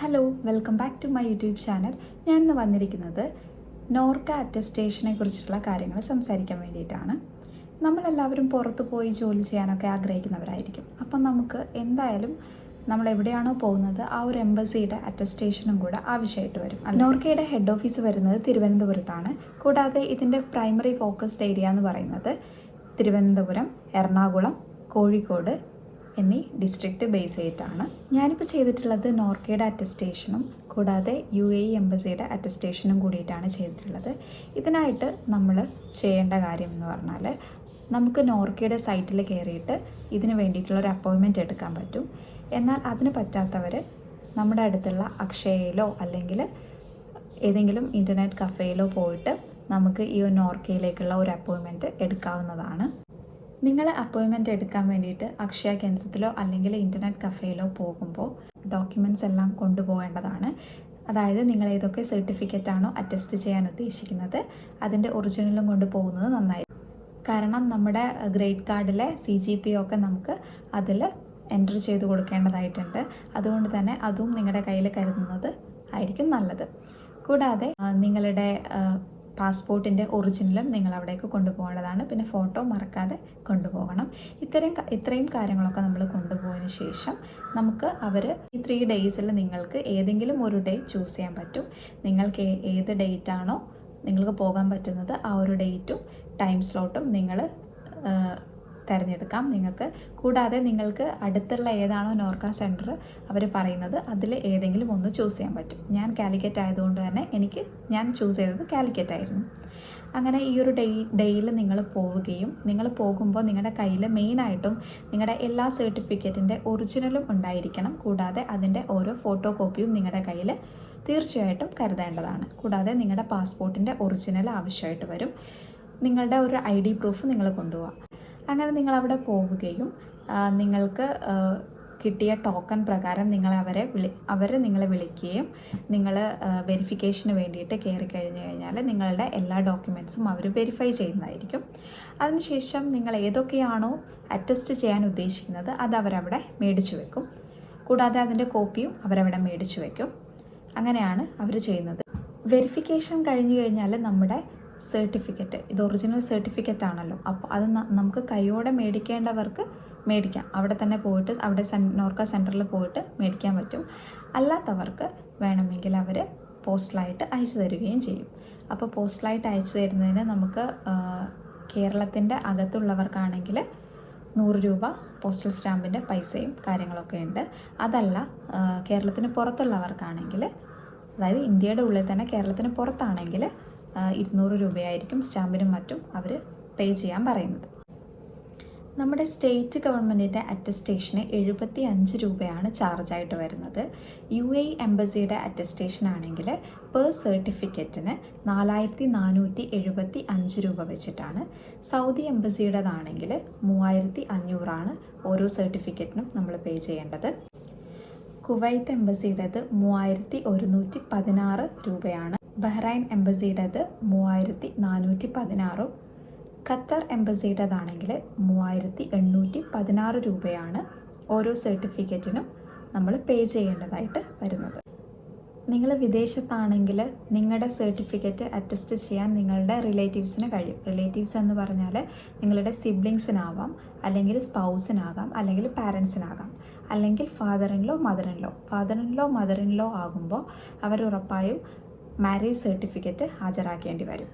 Hello welcome back to my YouTube channel ഞാൻ ഇന്ന് വന്നിരിക്കുന്നത് നോർക്ക അറ്റസ്റ്റേഷനെ കുറിച്ചുള്ള കാര്യങ്ങൾ സംസാരിക്കാൻ വേണ്ടിയിട്ടാണ്. നമ്മളെല്ലാവരും പുറത്ത് പോയി ജോലി ചെയ്യാനൊക്കെ ആഗ്രഹിക്കുന്നവരായിരിക്കും. അപ്പം നമുക്ക് എന്തായാലും നമ്മൾ എവിടെയാണോ പോകുന്നത് ആ ഒരു എംബസിയുടെ അറ്റസ്റ്റേഷനും കൂടെ ആവശ്യമായിട്ട് വരും. നോർക്കയുടെ ഹെഡ് ഓഫീസ് വരുന്നത് തിരുവനന്തപുരത്താണ്. കൂടാതെ ഇതിന്റെ പ്രൈമറി ഫോക്കസ്ഡ് ഏരിയ എന്ന് പറയുന്നത് തിരുവനന്തപുരം എറണാകുളം കോഴിക്കോട് എന്നീ ഡിസ്ട്രിക്റ്റ് ബേസ് ചെയ്തിട്ടാണ് ഞാനിപ്പോൾ ചെയ്തിട്ടുള്ളത് നോർക്കയുടെ അറ്റസ്റ്റേഷനും കൂടാതെ യു എ എംബസിയുടെ അറ്റസ്റ്റേഷനും കൂടിയിട്ടാണ് ചെയ്തിട്ടുള്ളത്. ഇതിനായിട്ട് നമ്മൾ ചെയ്യേണ്ട കാര്യം എന്ന് പറഞ്ഞാൽ നമുക്ക് നോർക്കയുടെ സൈറ്റിൽ കയറിയിട്ട് ഇതിന് വേണ്ടിയിട്ടുള്ള ഒരു അപ്പോയിൻമെന്റ് എടുക്കാൻ പറ്റും. എന്നാൽ അതിന് പറ്റാത്തവർ നമ്മുടെ അടുത്തുള്ള അക്ഷയയിലോ അല്ലെങ്കിൽ ഏതെങ്കിലും ഇന്റർനെറ്റ് കഫേയിലോ പോയിട്ട് നമുക്ക് ഈ നോർക്കയിലേക്കുള്ള ഒരു അപ്പോയിൻമെന്റ് എടുക്കാവുന്നതാണ്. നിങ്ങൾ അപ്പോയിൻമെന്റ് എടുക്കാൻ വേണ്ടിയിട്ട് അക്ഷയ കേന്ദ്രത്തിലോ അല്ലെങ്കിൽ ഇന്റർനെറ്റ് കഫേയിലോ പോകുമ്പോൾ ഡോക്യുമെന്റ്സ് എല്ലാം കൊണ്ടുപോകേണ്ടതാണ്. അതായത് നിങ്ങൾ ഏതൊക്കെ സർട്ടിഫിക്കറ്റ് ആണോ അറ്റസ്റ്റ് ചെയ്യാൻ ഉദ്ദേശിക്കുന്നത് അതിന്റെ ഒറിജിനലും കൊണ്ടുപോകുന്നത് നന്നായി കാരണം നമ്മുടെ ഗ്രേഡ് കാർഡിലെ സി ജി പി ഒക്കെ നമുക്ക് അതിൽ എന്റർ ചെയ്ത് കൊടുക്കേണ്ടതായിട്ടുണ്ട്. അതുകൊണ്ട് തന്നെ അതും നിങ്ങളുടെ കയ്യിൽ കരുതുന്നത് ആയിരിക്കും നല്ലത്. കൂടാതെ നിങ്ങളുടെ പാസ്പോർട്ടിന്റെ ഒറിജിനലും നിങ്ങൾ അവിടേക്ക് കൊണ്ടുപോകേണ്ടതാണ്. പിന്നെ ഫോട്ടോ മറക്കാതെ കൊണ്ടുപോകണം. ഇത്തരം ഇത്രയും കാര്യങ്ങളൊക്കെ നമ്മൾ കൊണ്ടുപോയതിന് ശേഷം നമുക്ക് അവർ ഈ ത്രീ ഡേയ്സിൽ നിങ്ങൾക്ക് ഏതെങ്കിലും ഒരു ഡേ ചൂസ് ചെയ്യാൻ പറ്റും. നിങ്ങൾക്ക് ഏത് ഡേറ്റ് ആണോ നിങ്ങൾക്ക് പോകാൻ പറ്റുന്നത് ആ ഒരു ഡേറ്റും ടൈം സ്ലോട്ടും നിങ്ങൾ തിരഞ്ഞെടുക്കാം. നിങ്ങൾക്ക് കൂടാതെ നിങ്ങൾക്ക് അടുത്തുള്ള ഏതാണോ നോർക്ക സെന്റർ അവർ പറയുന്നത് അതിൽ ഏതെങ്കിലും ഒന്ന് ചൂസ് ചെയ്യാൻ പറ്റും. ഞാൻ കാലിക്കറ്റ് ആയതുകൊണ്ട് തന്നെ എനിക്ക് ഞാൻ ചൂസ് ചെയ്തത് കാലിക്കറ്റ് ആയിരുന്നു. അങ്ങനെ ഈ ഒരു ഡേ ഡേയിൽ നിങ്ങൾ പോവുകയും നിങ്ങൾ പോകുമ്പോൾ നിങ്ങളുടെ കയ്യിൽ മെയിനായിട്ടും നിങ്ങളുടെ എല്ലാ സർട്ടിഫിക്കറ്റിന്റെ ഒറിജിനലും ഉണ്ടായിരിക്കണം. കൂടാതെ അതിന്റെ ഓരോ ഫോട്ടോ കോപ്പിയും നിങ്ങളുടെ കയ്യിൽ തീർച്ചയായിട്ടും കരുതേണ്ടതാണ്. കൂടാതെ നിങ്ങളുടെ പാസ്പോർട്ടിന്റെ ഒറിജിനൽ ആവശ്യമായിട്ട് വരും. നിങ്ങളുടെ ഒരു ഐ ഡി പ്രൂഫ് നിങ്ങൾ കൊണ്ടുപോകാം അങ്ങനെ നിങ്ങൾ അവിടെ പോവുകയും നിങ്ങൾക്ക് കിട്ടിയ ടോക്കൺ പ്രകാരം നിങ്ങൾ അവരെ വിളി അവർ നിങ്ങളെ വിളിക്കുകയും നിങ്ങൾ വെരിഫിക്കേഷന് വേണ്ടിയിട്ട് കയറി കഴിഞ്ഞു കഴിഞ്ഞാൽ നിങ്ങളുടെ എല്ലാ ഡോക്യുമെന്റ്സും അവർ വെരിഫൈ ചെയ്യുന്നതായിരിക്കും. അതിനുശേഷം നിങ്ങൾ ഏതൊക്കെയാണോ അറ്റസ്റ്റ് ചെയ്യാൻ ഉദ്ദേശിക്കുന്നത് അത് അവരവിടെ മേടിച്ചു വെക്കും. കൂടാതെ അതിന്റെ കോപ്പിയും അവരവിടെ മേടിച്ചു വെക്കും. അങ്ങനെയാണ് അവർ ചെയ്യുന്നത്. വെരിഫിക്കേഷൻ കഴിഞ്ഞു കഴിഞ്ഞാൽ നമ്മുടെ സർട്ടിഫിക്കറ്റ് ഇത് ഒറിജിനൽ സർട്ടിഫിക്കറ്റ് ആണല്ലോ. അപ്പോൾ അത് നമുക്ക് കൈയോടെ മേടിക്കേണ്ടവർക്ക് മേടിക്കാം. അവിടെ തന്നെ പോയിട്ട് അവിടെ നോർക്ക സെന്ററിൽ പോയിട്ട് മേടിക്കാൻ പറ്റും. അല്ലാത്തവർക്ക് വേണമെങ്കിൽ അവർ പോസ്റ്റലായിട്ട് അയച്ചു തരികയും ചെയ്യും. അപ്പോൾ പോസ്റ്റലായിട്ട് അയച്ചു തരുന്നതിന് നമുക്ക് കേരളത്തിന്റെ അകത്തുള്ളവർക്കാണെങ്കിൽ നൂറ് രൂപ പോസ്റ്റൽ സ്റ്റാമ്പിന്റെ പൈസയും കാര്യങ്ങളൊക്കെ ഉണ്ട്. അതല്ല കേരളത്തിന് പുറത്തുള്ളവർക്കാണെങ്കിൽ അതായത് ഇന്ത്യയുടെ ഉള്ളിൽ തന്നെ കേരളത്തിന് പുറത്താണെങ്കിൽ ഇരുന്നൂറ് രൂപയായിരിക്കും സ്റ്റാമ്പിനും മറ്റും അവർ പേ ചെയ്യാൻ പറയുന്നത്. നമ്മുടെ സ്റ്റേറ്റ് ഗവൺമെന്റിന്റെ അറ്റസ്റ്റേഷന് എഴുപത്തി അഞ്ച് രൂപയാണ് ചാർജായിട്ട് വരുന്നത്. യു എ എംബസിയുടെ അറ്റസ്റ്റേഷൻ ആണെങ്കിൽ പെർ സർട്ടിഫിക്കറ്റിന് നാലായിരത്തി നാനൂറ്റി എഴുപത്തി അഞ്ച് രൂപ വെച്ചിട്ടാണ്. സൗദി എംബസിയുടേതാണെങ്കിൽ മൂവായിരത്തി അഞ്ഞൂറാണ് ഓരോ സർട്ടിഫിക്കറ്റിനും നമ്മൾ പേ ചെയ്യേണ്ടത്. കുവൈത്ത് എംബസിയുടേത് മൂവായിരത്തി ഒരുന്നൂറ്റി പതിനാറ് രൂപയാണ്. ബഹ്റൈൻ എംബസിയുടേത് മൂവായിരത്തി നാനൂറ്റി പതിനാറും ഖത്തർ എംബസിയുടേതാണെങ്കിൽ മൂവായിരത്തി എണ്ണൂറ്റി പതിനാറ് രൂപയാണ് ഓരോ സർട്ടിഫിക്കറ്റിനും നമ്മൾ പേ ചെയ്യേണ്ടതായിട്ട് വരുന്നത്. നിങ്ങൾ വിദേശത്താണെങ്കിൽ നിങ്ങളുടെ സർട്ടിഫിക്കറ്റ് അറ്റസ്റ്റ് ചെയ്യാൻ നിങ്ങളുടെ റിലേറ്റീവ്സിന് കഴിയും. റിലേറ്റീവ്സ് എന്ന് പറഞ്ഞാൽ നിങ്ങളുടെ സിബ്ലിങ്സിനാവാം അല്ലെങ്കിൽ സ്പൗസിനാകാം അല്ലെങ്കിൽ പാരൻസിനാകാം അല്ലെങ്കിൽ father in law mother in law father in law mother in law ആകുമ്പോൾ അവർ ഉറപ്പായും മാരേജ് സർട്ടിഫിക്കറ്റ് ഹാജരാക്കേണ്ടി വരും.